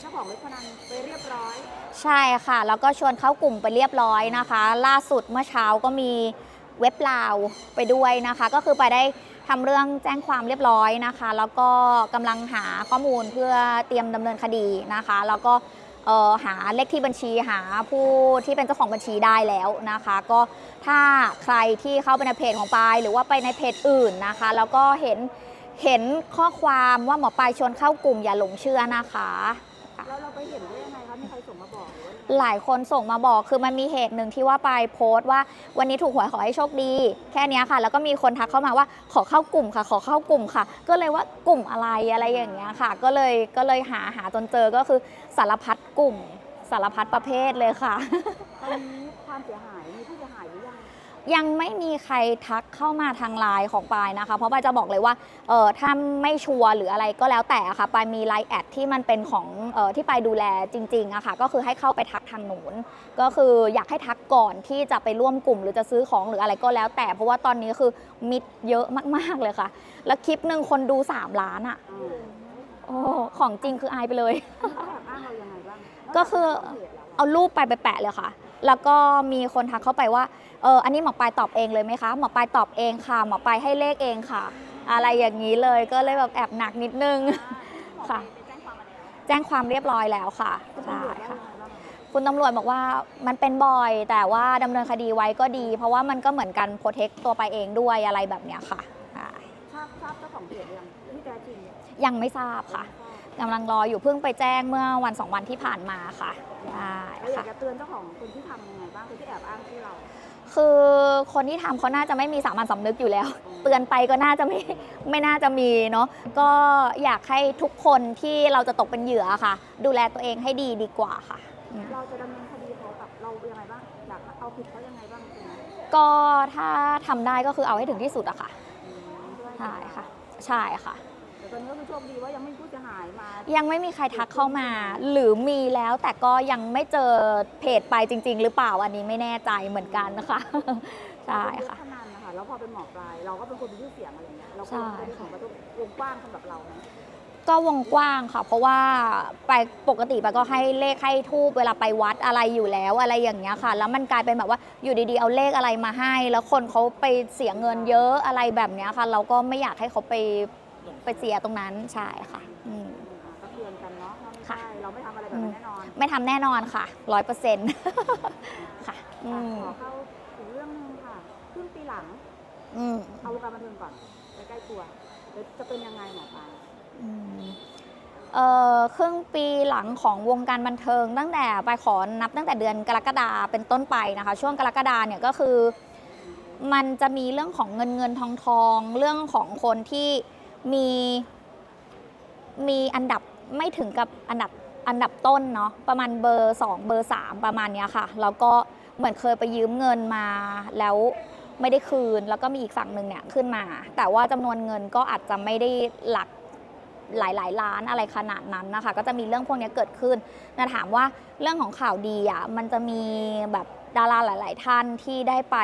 เจ้าของเว็บพนันไปเรียบร้อย ใช่ค่ะ แล้วก็ชวนเข้ากลุ่มไปเรียบร้อยนะคะ ล่าสุดเมื่อเช้าก็มีเว็บลาวไปด้วยนะคะ ก็คือไปได้ทำเรื่องแจ้งความเรียบร้อยนะคะ แล้วก็กำลังหาข้อมูลเพื่อเตรียมดำเนินคดีนะคะ แล้วก็หาเลขที่บัญชีหาผู้ที่เป็นเจ้าของบัญชีได้แล้วนะคะ ก็ถ้าใครที่เข้าไปในเพจของปายหรือว่าไปในเพจอื่นนะคะ แล้วก็เห็นเห็นข้อความว่าหมอปายชวนเข้ากลุ่มอย่าหลงเชื่อนะคะ แล้วเราไปเห็นได้ยังไงคะมีใครส่งมาบอกหรือว่าหลายคนส่งมาบอกคือมันมีเหตุหนึ่งที่ว่าไปโพสต์ว่าวันนี้ถูกหวยขอให้โชคดี แค่เนี้ยค่ะ แล้วก็มีคนทักเข้ามาว่าขอเข้ากลุ่มค่ะ ขอเข้ากลุ่มค่ะ ก็เลยว่ากลุ่มอะไรอะไรอย่างเงี้ยค่ะ ก็เลยก็เลยหาหาจนเจอก็คือสารพัดกลุ่ม สารพัดประเภทเลยค่ะ ตอนนี้ความเสียหายมีผู้เสียหายหรือยัง ยังไม่มีใครทักเข้ามาทางไลน์ของปายนะคะ เพราะปายจะบอกเลยว่าเออถ้าไม่ชัวร์หรืออะไรก็แล้วแต่อะค่ะปายมีไลน์แอดที่มันเป็นของเออที่ปายดูแลจริงๆอะค่ะก็คือให้เข้าไปทักทางหนูนก็คืออยากให้ทักก่อนที่จะไปร่วมกลุ่ม หรือจะซื้อของหรืออะไรก็แล้ว แต่เพราะว่าตอนนี้คือมิดเยอะมากๆเลยค่ะ แล้วคลิปหนึ่งคนดู 3 ล้านอะอืมโอ้ของจริงคืออายไปเลยเขาแอบอ้างเรายังไงบ้างก็คือนกจากเพจแล้วเอารูปไปไปแปะเลยค่ะ แล้วก็มีคนทักเข้าไปว่าเอออันนี้หมอปลายตอบเองเลยไหมคะหมอปลายตอบเองค่ะหมอปลายให้เลขเองค่ะ อะไรอย่างนี้เลยก็เลยแบบแอบหนักนิดนึงค่ะ แจ้งความเรียบร้อยแล้วค่ะคุณใช่ตำรวจว่าค่ะยังไงบ้างคุณตำรวจบอกว่ามันเป็นบ่อย แต่ว่าดำเนินคดีไว้ก็ดี เพราะว่ามันก็เหมือนกันโปรเทคตัวไปเองด้วยอะไรแบบเนี้ยค่ะใช่ทราบทราบเจ้าของเพจหรือยังที่แท้จริงเนี่ยยังไม่ทราบค่ะ กำลังรออยู่เพิ่งไปแจ้งเมื่อวันสองวันที่ผ่านมาค่ะใช่แล้วอยาค่ะ กจะเตือนเจ้าของคนที่ทำยังไงบ้างคนที่แอบอ้างชื่อเรา คือคนที่ทำเขาน่าจะไม่มีสามัญสำนึกอยู่แล้ว เตือนไปก็น่าจะไม่ไม่น่าจะมีเนาะก็อยากให้ทุกคนที่เราจะตกเป็นเหยื่อค่ะ ดูแลตัวเองให้ดีดีกว่าค่ะอืมเราจะดำเนินคดีเขากับเรายังไงบ้าง อยากเอาผิดเขายังไงบ้างตรงนั้นก็ถ้าทำได้ก็คือเอาให้ถึงที่สุดอะค่ะอืมด้วยใช่ค่ะ ใช่ค่ะแต่ต อนนี้ก็คือโชคดีว่ายังไม่มีผู้เสียหายมายังไม่มีใครทักเข้ามา หรือมีแล้วแต่ก็ยังไม่เจอเพจไปจริง ๆ หรือเปล่าอันนี้ไม่แน่ใจเหมือนกันนะคะ ใช่ค่ะเป็นเว็บพนันนะคะแล้วพอเป็นหมอปลาย เราก็เป็นคนมีชื่อเสียงอะไรเงี้ยเราใช่ก็เป็นผลกระทบวงกว้างสำหรับเราไหมก็วงกว้างค่ะ เพราะว่าไปปกติไปก็ให้เลขให้ทูบเวลาไปวัดอะไรอยู่แล้วอะไรอย่างเงี้ยค่ะ แล้วมันกลายเป็นแบบว่าอยู่ดีๆเอาเลขอะไรมาให้ แล้วคนเขาไปเสียเงินเยอะอะไรแบบเนี้ยค่ะ เราก็ไม่อยากให้เขาไป ไปเสียตรงนั้นใช่ค่ะอืมอ่าก็เตือนกันเนาะว่าไม่ค่ะใช่เราไม่ทำอะไรแบบนั้นแน่นอนไม่ทำแน่นอนค่ะร้อยเปอร์เซ็นต์ค่ะอือะมขอเข้าถึงเรื่องหนึงค่ะครึ่งปีหลังอืม เอาวงการบันเทิงก่อนใกล้ๆตัวเดี๋ยวจะเป็นยังไงหมอปลายอืมเอ่อครึ่งปีหลังของวงการบันเทิง ตั้งแต่ไปขอนับตั้งแต่เดือนกรกฎาเป็นต้นไปนะคะ ช่วงกรกฎาเนี่ยก็คือ มันจะมีเรื่องของเงินเงินทองทองเรื่องของคนที่ มีมีอันดับไม่ถึงกับอันดับอันดับต้นเนาะประมาณเบอร์ 2 เบอร์ 3 ประมาณเนี้ยค่ะ แล้วก็เหมือนเคยไปยืมเงินมาแล้วไม่ได้คืน แล้วก็มีอีกฝั่งหนึ่งเนี่ยขึ้นมา แต่ว่าจำนวนเงินก็อาจจะไม่ได้หลักหลายๆล้านอะไรขนาดนั้นนะคะ ก็จะมีเรื่องพวกนี้เกิดขึ้นนะถามว่าเรื่องของข่าวดีอะมันจะมีแบบดาราหลาย ๆ ท่านที่ได้ไป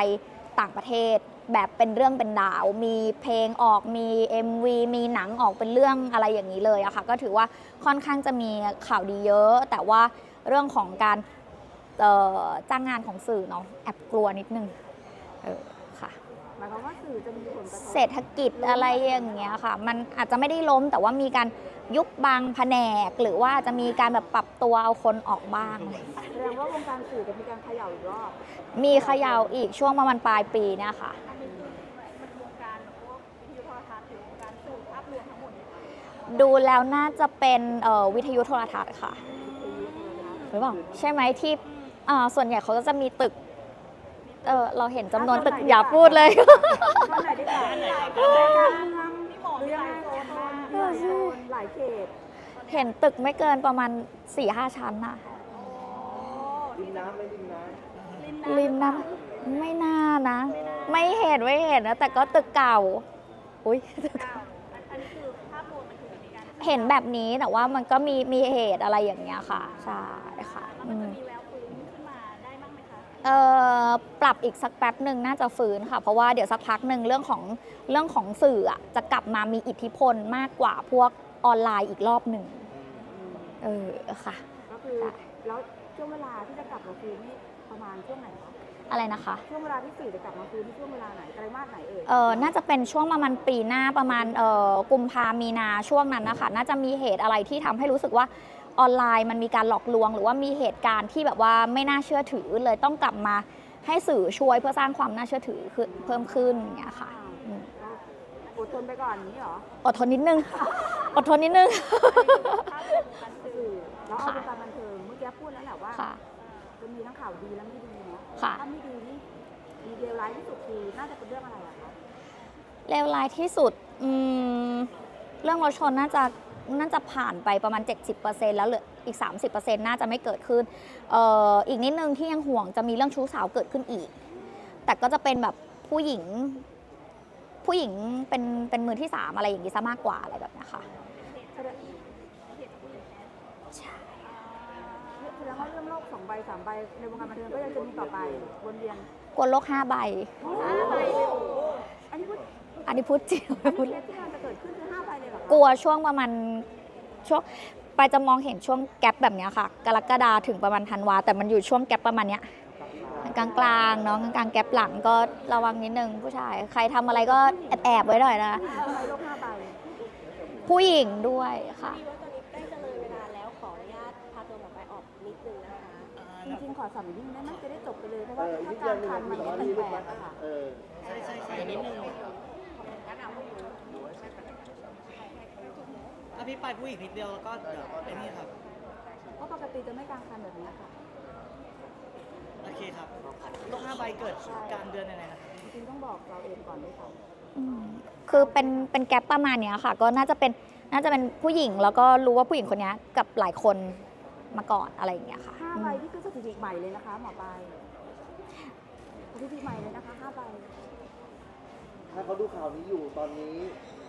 ต่างประเทศ แบบเป็นเรื่องเป็นดาว มีเพลงออกมี MV มีหนังออกเป็นเรื่องอะไรอย่างนี้เลยอะค่ะก็ถือว่าค่อนข้างจะมีข่าวดีเยอะ แต่ว่าเรื่องของการเอ่อจ้างงานของสื่อเนาะแอบกลัวนิดนึงเออค่ะหมายความว่าสื่อจะมีผลกระทบเศรษฐกิจอะไรอย่างเงี้ยค่ะ มันอาจจะไม่ได้ล้มแต่ว่ามีการยุบบางแผนก หรือว่าจะมีการแบบปรับตัวเอาคนออกบ้างแสดงว่าวงการสื่อจะมีการเขย่าอีกรอบมีเขยาวอีกช่วงประมาณปลายปีเนี่ยค่ะ ดูแล้วน่าจะเป็นเอ่อวิทยุโทรทัศน์ค่ะหรือเปล่าใช่ไหมที่อ่าส่วนใหญ่เขาก็จะมีตึกเออเราเห็นจำนวนตึกอย่าพูดเลยตอนไหนดีกว่าการเมืองหรือยังไงโซนหลายโซนหลายเขตเห็นตึกไม่เกินประมาณ4ี่ห้าชั้นน่ะริมน้ำไม่ริมน้ริมน้ำไม่น่านะ ไม่เห็นไม่เห็นนะแต่ก็ตึกเก่า อุ้ยตึกเก่า เห็นแบบนี้แต่ว่ามันก็มีมีเหตุอะไรอย่างเงี้ยค่ะใช่ค่ะอืมเอ่อปรับอีกสักแป๊บหนึ่งน่าจะฟื้นค่ะ เพราะว่าเดี๋ยวสักพักหนึ่งเรื่องของเรื่องของสื่ออะจะกลับมามีอิทธิพลมากกว่าพวกออนไลน์อีกรอบหนึ่งอเออค่ะ ก็คือ แล้วช่วงเวลาที่จะกลับมาคืนนี่ ประมาณช่วงไหนคะอะไรนะคะ ช่วงเวลาที่สื่อจะกลับมาคืนนี่ช่วงเวลาไหนไตรมาสไหนเอ่ยเออน่าจะเป็นช่วงประมาณปีหน้าประมาณเออกุมภามีนาช่วงนั้นนะคะ น่าจะมีเหตุอะไรที่ทำให้รู้สึกว่าออนไลน์มันมีการหลอกลวง หรือว่ามีเหตุการณ์ที่แบบว่าไม่น่าเชื่อถือเลยต้องกลับมาให้สื่อช่วยเพื่อสร้างความน่าเชื่อถือขึ้นเพิ่มขึ้นอย่างเงี้ยค่ะอืมอดทนไปก่อนอย่างนี้เหรอ อดทนนิดนึง อดทนนิดนึงสื่อแล้วเอาวงการบันเทิงเมื่อกี้พูดแล้วแหละว่าค่ะจะมีทั้ง ข่าวดีและไม่ดีเนาะค่ะ ถ้าไม่ดีนี่ดีเดลร้ายที่สุดคือน่าจะเป็นเรื่องอะไรอะคะเลวร้ายที่สุดอืมเรื่องรถชนน่าจะน่าจะผ่านไปประมาณ 70%แล้วเหลืออีก 30%น่าจะไม่เกิดขึ้นเอ่ออีกนิดนึงที่ยังห่วงจะมีเรื่องชู้สาวเกิดขึ้นอีก แต่ก็จะเป็นแบบผู้หญิง ผู้หญิงเป็นเป็นมือที่สามอะไรอย่างนี้ซะมากกว่าอะไรแบบเนี้ยค่ะแสดงแสด งว่าเรื่องโลกสองใบสามใบในวงการบันเทิงก็ยังจะมีต่อไปวนเวียนกลัวโลกห้าใบ ห้าใบเลยโอ้โหอันนี้พูดอันนี้พูดจริงอันพูดนี้เคสที่มันจะเกิดขึ้นคือห้าใบเลยเหรอคะกลัวช่วงประมาณช่วงไปจะมองเห็นช่วงแกลบแบบเนี้ยค่ะ กรกฎาถึงประมาณธันวา แต่มันอยู่ช่วงแกลบประมาณเนี้ยกลางๆเนาะกลางๆแกลบหลังก็ระวังนิดนึงผู้ชาย ใครทำอะไรก็แอบๆไว้หน่อยนะห้าใบโลกห้าใบผู้หญิงด้วยค่ะพี่ว่ อสามยิ่งได้ไหมจะได้จบไปเลย เพราะเอว่าอถ้านิดกาเดียวรหนึ่งคันนาทีมันสองก็นาทีลูกนะแปลกๆอะค่ะเออใช่ใช่ใช่นิดนึงถ้าพี่ไปผู้หญิงนิดเดียวแล้วก็เดี๋ยวไอ้นี่ครับเพราะปกติจะไม่กลางคันแบบนี้ค่ะ โอเคครับโรคห้าใบเกิดกลางเดือนยังไงนะครับจริงๆต้องบอกเราเองก่อนด้วยค่ะอืมคือเป็นเป็นแกลบประมาณเนี้ยค่ะ ก็น่าจะเป็นน่าจะเป็นผู้หญิงแล้วก็รู้ว่าผู้หญิงคนเนี้ยกับหลายคน มาก่อนอะไรอย่างเงี้ยค่ะห้าอืใบมนี่คือสถิติใหม่เลยนะคะหมอปลายสถิติใหม่เลยนะคะห้าใบ ถ้าเขาดูข่าวนี้อยู่ตอนนี้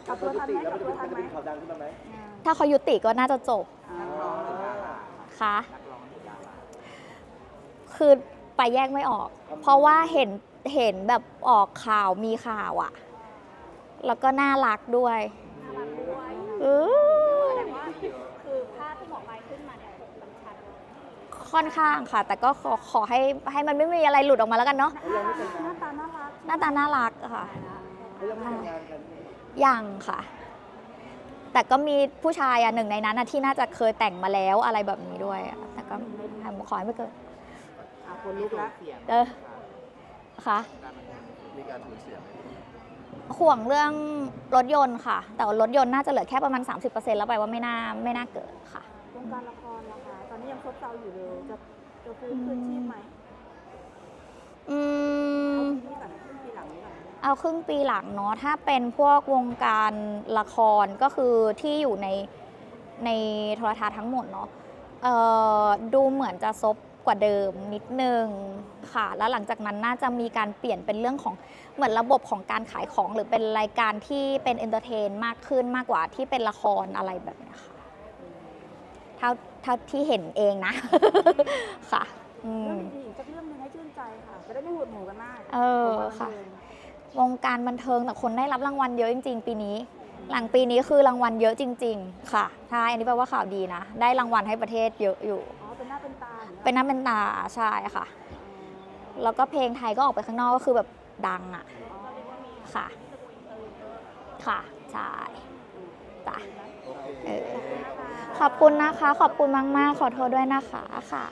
กลัถ้าบเขาตัวยุทันติไหมแล้วมันกลัจะบเป็นตัวทันไหมจะเป็นข่าวดังขึ้นมาไหมอ่าถ้าเขายุติก็น่าจะจบอ่าค่ะคือไปแยกไม่ออก เพราะว่าเห็นเห็นแบบออกข่าวมีข่าวอะแล้วก็น่ารักด้วยเออ แต่ว่าคือภาพที่หมอไปขึ้นมาเนี่ยมันชัด ค่อนข้างค่ะ แต่ก็ขอขอให้ให้มันไม่มีอะไรหลุดออกมาแล้วกันเนาะเขายังไม่แต่งหงาน้านตาน่ารักหน้าตาน่ารักค่ะเขายังไม่แต่งงานกันยังค่ะ แต่ก็มีผู้ชายอะหนึ่งในนั้นอะที่น่าจะเคยแต่งมาแล้วอะไรแบบนี้ด้วยอะแต่ก็ขอให้ไม่เกิดอะคนลุกแล้วเออค่ะ มีการสูญเสียไหมห่วงเรื่องรถยนต์ค่ะ แต่ว่ารถยนต์น่าจะเหลือแค่ประมาณ 30%แล้วไปว่าไม่น่าไม่น่าเกิดค่ะ วงการละครนะคะตอนนี้ ยังซบเซาอยู่เลยจะจะฟื้นคืนชีพไหมอืม เอาปีนี้ก่อนนะครึ่งปีหลังนี้ก่อนนะเอาครึ่งปีหลังเนาะถ้าเป็นพวกวงการละครก็คือที่อยู่ในในโทรทัศน์ทั้งหมดเนาะเอ่อดูเหมือนจะซบกว่าเดิมนิดนึงค่ะ แล้วหลังจากนั้นน่าจะมีการเปลี่ยนเป็นเรื่องของเหมือนระบบของการขายของหรือเป็นรายการที่เป็นเอนเตอร์เทนมากขึ้นมากกว่าที่เป็นละครอะไรแบบเนี้ยค่ะเท่าเท่าที่เห็นเองนะ ค่ะอืเรื่องมดีๆอีกสักเรื่องหนึงให้ชื่นใจค่ะ จะได้ไม่หดหมูกันมากเออค่ะ วงการบันเทิงแต่คนได้รับรางวัลเยอะจริง ๆ ปีนี้ หลังปีนี้คือรางวัลเยอะจริง ๆ ค่ะใช่อันนี้แปลว่าข่าวดีนะ ได้รางวัลให้ประเทศเยอะอยู่ อ๋อเป็นหน้าเป็นตาอย่างงี้ยเป็นน้ำเป็นตาใช่ค่ะ แล้วก็เพลงไทยก็ออกไปข้างนอกก็คือแบบดังอะค่ะ ค่ะใช่จ้ะเออ ขอบคุณนะคะ ขอบคุณมาก ๆ ขอโทษด้วยนะคะค่ะ